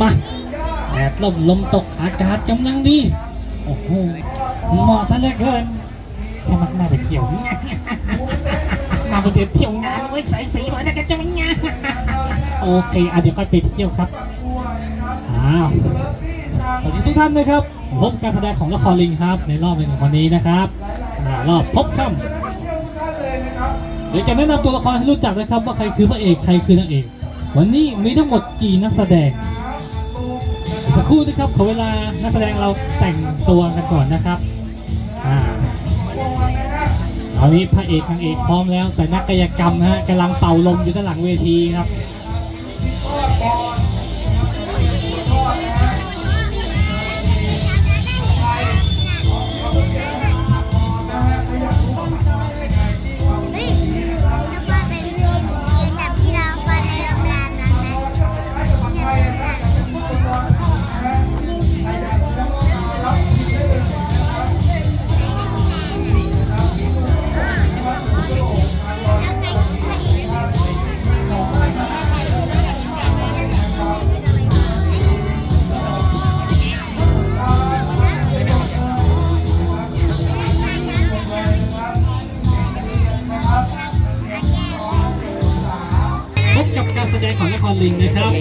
มาแดดลมลมตกอากาศกำลังดี โอ้โหเหมาะซะเหลือเกินใช่ไหมน่าไปเที่ยวน่าไปเที่ยวเที่ยวงานเว้ยใส่สีสวยแต่กันจะไม่งานโอเคอะเดี๋ยวค่อยไปเที่ยวครับอ้าวสวัสดีทุกท่านนะครับพบการแสดงของละครลิงครับ ในรอบหนึ่งของวันนี้นะครับรอบพบค่ำเดี๋ยวจะแนะนำตัวละครให้รู้จักนะครับ ว่าใครคือพระเอกใครคือนางเอก วันนี้มีทั้งหมดกี่นักแสดง รู่นะครับขอเวลานักแสดงเราแต่งตัวกันก่อนนะครับอ่าตอนนี้พระเอกนางเอกพร้อมแล้ว แต่นักกายกรรมนะฮะกำลังเป่าลมอยู่ด้านหลังเวทีครับ ลิงนะครับ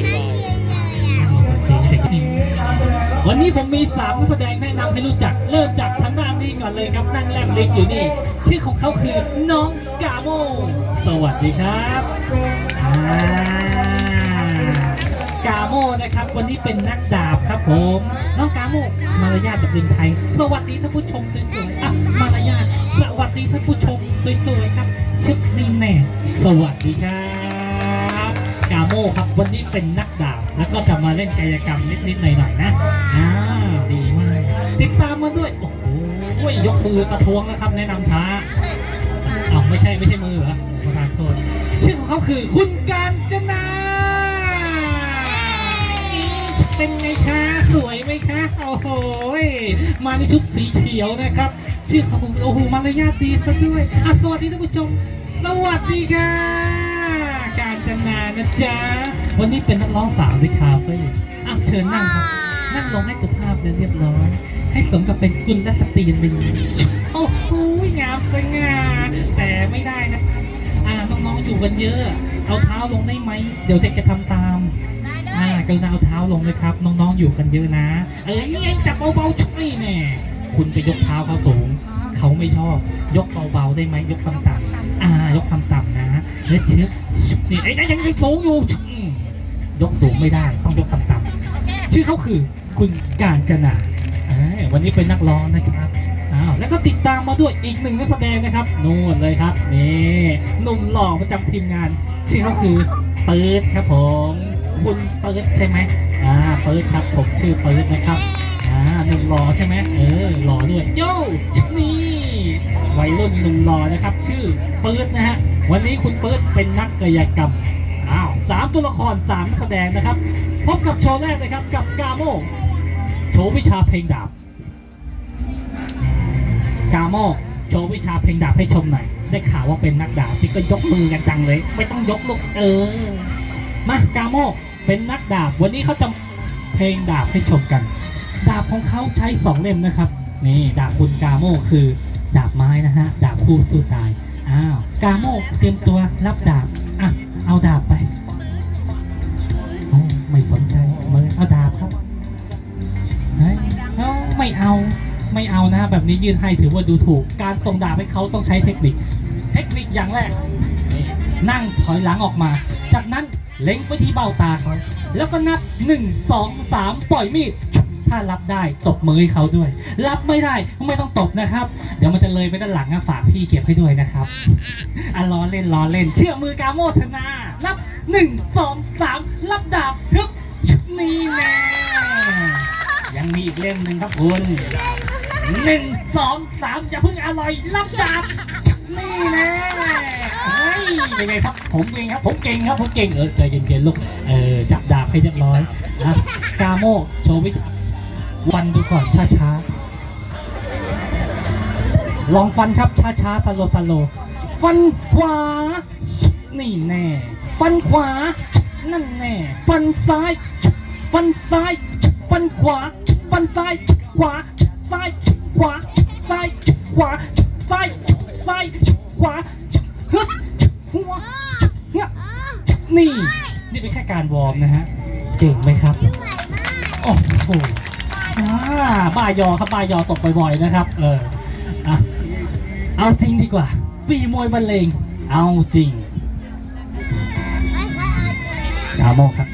วันนี้ผมมีสามนักแสดงแนะนำให้รู้จัก เริ่มจากทางด้านนี้ก่อนเลยครับนั่งแลบลิงอยู่นี่ ชื่อของเขาคือน้องกาโม สวัสดีครับกาโมนะครับ วันนี้เป็นนักดาบครับผมน้องกาโมมารยาทแบบลิงไทย สวัสดีท่านผู้ชมสวยๆอะมารยาทสวัสดีท่านผู้ชมสวยๆครับชุดนี้แน่สวัสดีครับ กาโมครับวันนี้เป็นนักดาบแล้วก็จะมาเล่นกายกรรมนิดๆหน่อยๆนะอ้าดีมากติดตามมาด้วยโอ้โหยกมือประท้วงนะครับ แนะนำช้าอ้าวไม่ใช่ไม่ใช่มือเหรอขอทานโทษชื่อของเขาคือคุณการจนาเป็นไงคะสวยไหมคะโอ้โหยมาในชุดสีเขียวนะครับ ชื่อเขาโอ้โหมารยาทดีซะด้วยอะสวัสดีท่านผู้ชม สวัสดีค่ะ การจนานะจ๊ะ วันนี้เป็นนักร้องสาวในคาเฟ่อ้าวเชิญนั่งครับ นั่งลงให้สุภาพเรียบร้อย ให้สมกับเป็นกุลสตรีลิงโอ้โหงามสง่าแต่ไม่ได้นะ อ่าน้องๆอยู่กันเยอะ เอาเท้าลงได้ไหม เดี๋ยวเด็กจะทำตามอ่ากรุณาเอาเท้าลงเลยครับ น้องๆอยู่กันเยอะนะ เอ้ยนี่ไงจับเบาๆช่วยแน่คุณไปยกเท้าเขาสูง เขาไม่ชอบ ยกเบาๆได้ไหมยกต่ำๆอ่ายกต่ำๆนะ เฮ้ยเชื่อนี่ไอ้ยยังยังสูงอยู่อืมยกสูงไม่ได้ ต้องยกต่ำๆชื่อเขาคือคุณการจนาเอ้ยวันนี้เป็นนักร้องนะครับอ้าวแล้วก็ติดตามมาด้วยอีกหนึ่งนักแสดงนะครับนู่นเลยครับนี่หนุ่มหล่อประจำทีมงาน ชื่อเขาคือเปิดครับผมคุณเปิดใช่ไหมอ่าเปิดครับผมชื่อเปิดนะครับอ่าหนุ่มหล่อใช่ไหมเออหล่อด้วยโย่ชุดนี้ วัยรุ่นหนุ่มหล่อนะครับ ชื่อเปิดนะฮะ วันนี้คุณเปิดเป็นนักกายกรรม อ้าวสามตัวละครสามแสดงนะครับ พบกับโชว์แรกนะครับกับกาโมโชว์วิชาเพลงดาบ กาโมโชว์วิชาเพลงดาบให้ชมหน่อย ได้ข่าวว่าเป็นนักดาบที่ก็ยกมือกันจังเลย ไม่ต้องยกลูกเออ มากาโมเป็นนักดาบ วันนี้เขาจะเพลงดาบให้ชมกัน ดาบของเขาใช้สองเล่มนะครับ นี่ดาบคุณกาโมคือ ดาบไม้นะฮะ ดาบคู่สู้ตาย อ้าว กาโมเตรียมตัวรับดาบ อะ เอาดาบไปโอ้ไม่สนใจเลยเอาดาบครับเฮ้ยเอ้าไม่เอา ไม่เอานะ แบบนี้ยื่นให้ถือว่าดูถูก การส่งดาบให้เขาต้องใช้เทคนิค เทคนิคอย่างแรก นั่งถอยหลังออกมา จากนั้นเล็งไปที่เบ้าตาเขา แล้วก็นับ 1 2 3 ปล่อยมีด ถ้ารับได้ตบมือให้เขาด้วย รับไม่ได้ไม่ต้องตบนะครับ เดี๋ยวมันจะเลยไปด้านหลังอะฝากพี่เก็บให้ด้วยนะครับอะล้อเล่นล้อเล่น เชื่อมือกาโมธนา รับ1 2 3รับดาบฮึบนี่แน่ยังมีอีกเล่มหนึ่งครับคุณหนึ่งสองสามอย่าเพิ่งอร่อย รับดาบนี่แน่ยเป็นไงครับผมเก่งครับ ผมเก่งครับผมเก่งเออใจเย็นๆลูกเออจับดาบให้เรียบร้อยนะกาโมโชว์วิชา ฟันดูก่อนช้าๆ ลองฟันครับช้าๆสโลสโล ฟันขวา นี่แน่ ฟันขวา นั่นแน่ ฟันซ้าย ฟันซ้าย ฟันขวา ฟันซ้าย ขวา ซ้าย ขวา ซ้าย ขวา ซ้าย ซ้าย ขวาฮึบหัวเงี้ยนี่ นี่เป็นแค่การวอร์มนะฮะ เก่งไหมครับพี่ไหวมากโอ้โห อ่าบ้ายอครับบ้ายอตกบ่อยๆนะครับ เอออะเอาจริงดีกว่า ปีมวยบรรเลง เอาจริงไม่ค่อยเอาจริงนะกาโมครับ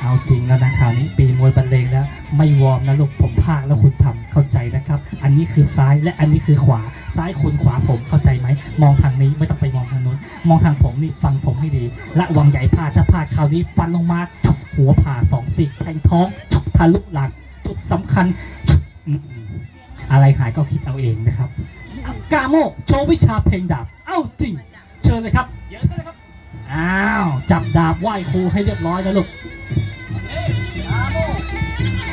เอาจริงแล้วนะคราวนี้ปีมวยบรรเลงแล้ว ไม่วอร์มนะลูกผมพากแล้วคุณทำเข้าใจนะครับ อันนี้คือซ้ายและอันนี้คือขวา ซ้ายคุณขวาผมเข้าใจไหม มองทางนี้ไม่ต้องไปมองทางนู้น มองทางผมนี่ฟังผมให้ดีและวังใหญ่พลาดถ้าพลาดคราวนี้ฟันลงมาฉุกหัวผ่าสองสี่แทงท้องฉุกทะลุหลัง สำคัญ อะไรหายก็คิดเอาเองนะครับ กาโมโชว์วิชาเพลงดาบ เอ้าจริง เชิญเลยครับ เยอะเลยครับ อ้าว จับดาบไหว้ครูให้เรียบร้อยนะลูก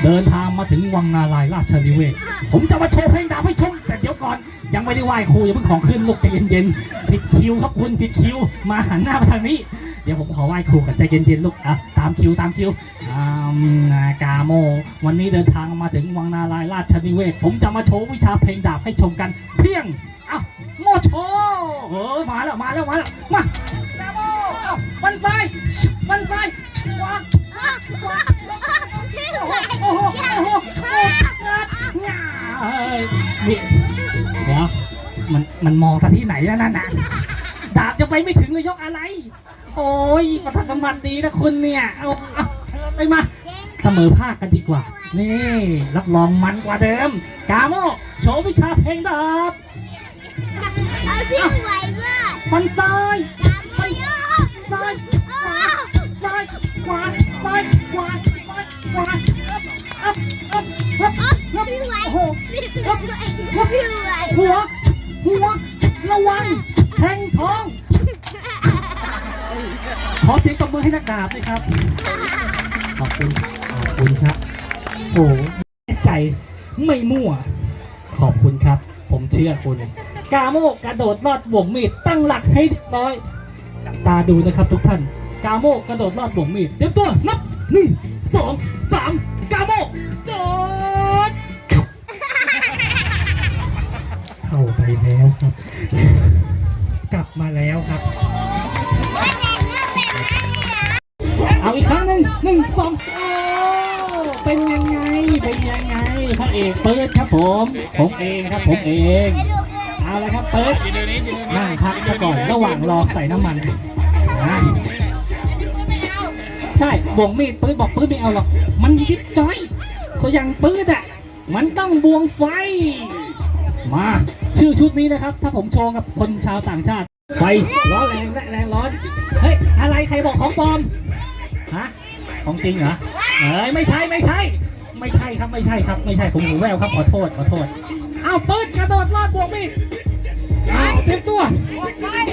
เดินทางมาถึงวังนาลายราชนิเวศ ผมจะมาโชว์เพลงดาบให้ชมแต่เดี๋ยวก่อน ยังไม่ได้ไหว้ครูอย่าเพิ่งของขึ้นลูกใจเย็นๆผิดคิวครับคุณผิดคิว มาหันหน้ามาทางนี้ เดี๋ยวผมขอไหว้ครูกันใจเย็นๆลูกอะตามคิวตามคิวอ่ากาโม วันนี้เดินทางมาถึงวังนาลายราชนิเวศ ผมจะมาโชว์วิชาเพลงดาบให้ชมกัน เพียงเอ้าโมโชเออมาแล้วมาแล้วมาแล้วมากาโมมันซ้ายมันซ้ายขวาวาวอ้าวพี่ไหว โอ้โหโอ้โหเอ้ยนี่เดี๋ยวมันมันมองซะที่ไหนแล้วนั่นน่ะดาบจะไปไม่ถึงเลยยกอะไร โอ้ยประทับกำลังดีนะคุณเนี่ยเอาเอาเชิญเลยมาเสมอภาคกันดีกว่า นี่ รับรองมันกว่าเดิม กาโมโชว์วิชาเพลงดาบเอาพี่ไหวมากฟันซ้ายมไม่ยอมซ้ายขวาซ้ายขวาซ้ายขวา พี่ไหวพี่ไหวพี่ไหวหัว หัว ระวังแทงท้อง ขอเสียงตบมือให้นักดาบด้วยครับ ขอบคุณ ขอบคุณครับโอ้แน่ใจไม่มั่ว ขอบคุณครับ ผมเชื่อคุณ กาโมกระโดดลอดบ่วงมีดตั้งหลักให้ร้อยตาดูนะครับทุกท่าน กาโมกระโดดลอดบ่วงมีดเตรียมตัวนับหนึ่ง สองสามกาโมโดดเข้าไปแล้วครับ กลับมาแล้วครับ เอาอีกครั้งหนึ่งหนึ่งสองโอ้เป็นยังไง เป็นยังไงพระเอกเปิดครับผม ผมเองครับผมเอง เอาละครับเปิดนั่งพักซะก่อนระหว่างรอใส่น้ำมันนะ ใช่บวงมีดปืนบอกปืนไม่เอาหรอก มันยิบจ้อยเขายังปืนอะ มันต้องบวงไฟ มา ชื่อชุดนี้นะครับ ถ้าผมโชว์กับคนชาวต่างชาติ ไฟร้อนแรงและแรงร้อน เฮ้ย อะไรใครบอกของปลอม ฮะ ของจริงเหรอ เอ้ย ไม่ใช่ไม่ใช่ ไม่ใช่ครับไม่ใช่ครับไม่ใช่ผมหูแววครับขอโทษขอโทษ เอ้าปืนกระโดดลอดบวกมีดเอาเตรียมตัวเอ้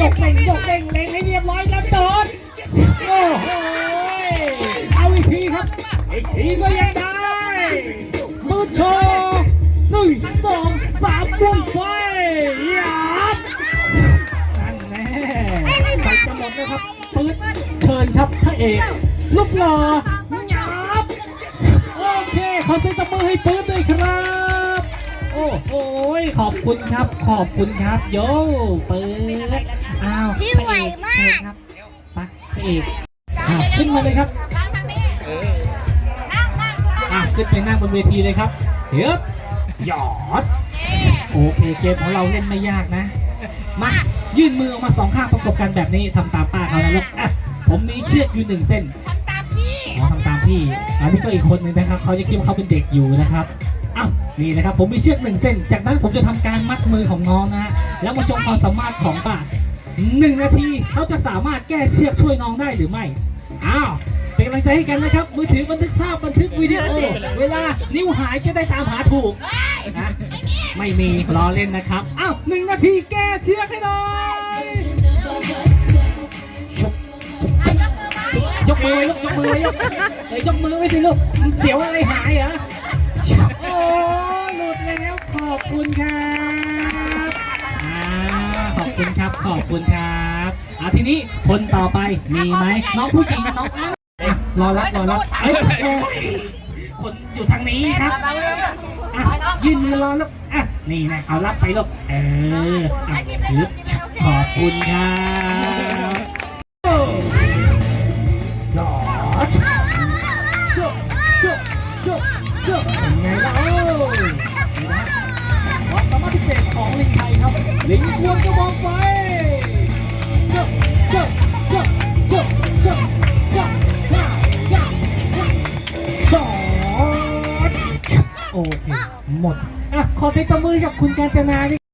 ยกเด้งยกเด้งเด้งให้เรียบร้อยแล้วโดดโอ้โหเอาอีกทีครับอีกทีก็ยังได้มือโชว์หนึ่งสองสามบวงไฟยับนั่นแน่ไปจะหมดแล้วครับปืนเชิญครับพระเอกลูกหล่อยับโอเคขอเสียงตบมือให้ปืนด้วยครับ โอ้โหขอบคุณครับ ขอบคุณครับโย่ปืน อ้าวพี่ไหวมากเชิญครับไปพระเอกอ้าวขึ้นมาเลยครับอะขึ้นไปนั่งบนเวทีเลยครับเฮ้ยหยอดโอเคเกมของเราเล่นไม่ยากนะ มายื่นมือออกมาสองข้างประกบกันแบบนี้ทำตามป้าเขานะลูกอะผมมีเชือกอยู่หนึ่งเส้นหมอทำตามพี่อันนี้ก็อีกคนหนึ่งนะครับ เขาจะคิดว่าเขาเป็นเด็กอยู่นะครับอ้าวนี่นะครับ ผมมีเชือกหนึ่งเส้น จากนั้นผมจะทำการมัดมือของน้องนะฮะแล้วมาชมความสามารถของป้า หนึ่งนาทีเขาจะสามารถแก้เชือกช่วยน้องได้หรือไม่ อ้าว เป็นกำลังใจให้กันนะครับ มือถือบันทึกภาพบันทึกวิดีโอ เวลานิ้วหายจะได้ตามหาถูกนะไม่มีรอเล่นนะครับ อ้าวหนึ่งนาทีแก้เชือกให้หน่อยยกมือไว้ลูกยกมือไว้ยกเอ้ยยกมือไว้สิลูกมันเสียวอะไรหายเหรอ โอ้หลุดแล้วขอบคุณครับ อ่าขอบคุณครับ ขอบคุณครับเอาทีนี้คนต่อไปมีไหมน้องผู้หญิงน้องอ้ำรอรับรอรับเอ้ยโอ้ยคนอยู่ทางนี้ครับอะยื่นมือรอลูกอะนี่นะเอารับไปลูกเอออะถือขอบคุณครับจอดจุ๊บจุ๊บจุ๊บจุ๊บเป็นไงล่ะโอ้ยนะความสามารถพิเศษของลิงไทยครับลิงควงกระบองไฟ หมดอะขอเต็มมือกับคุณกาญจนาดิ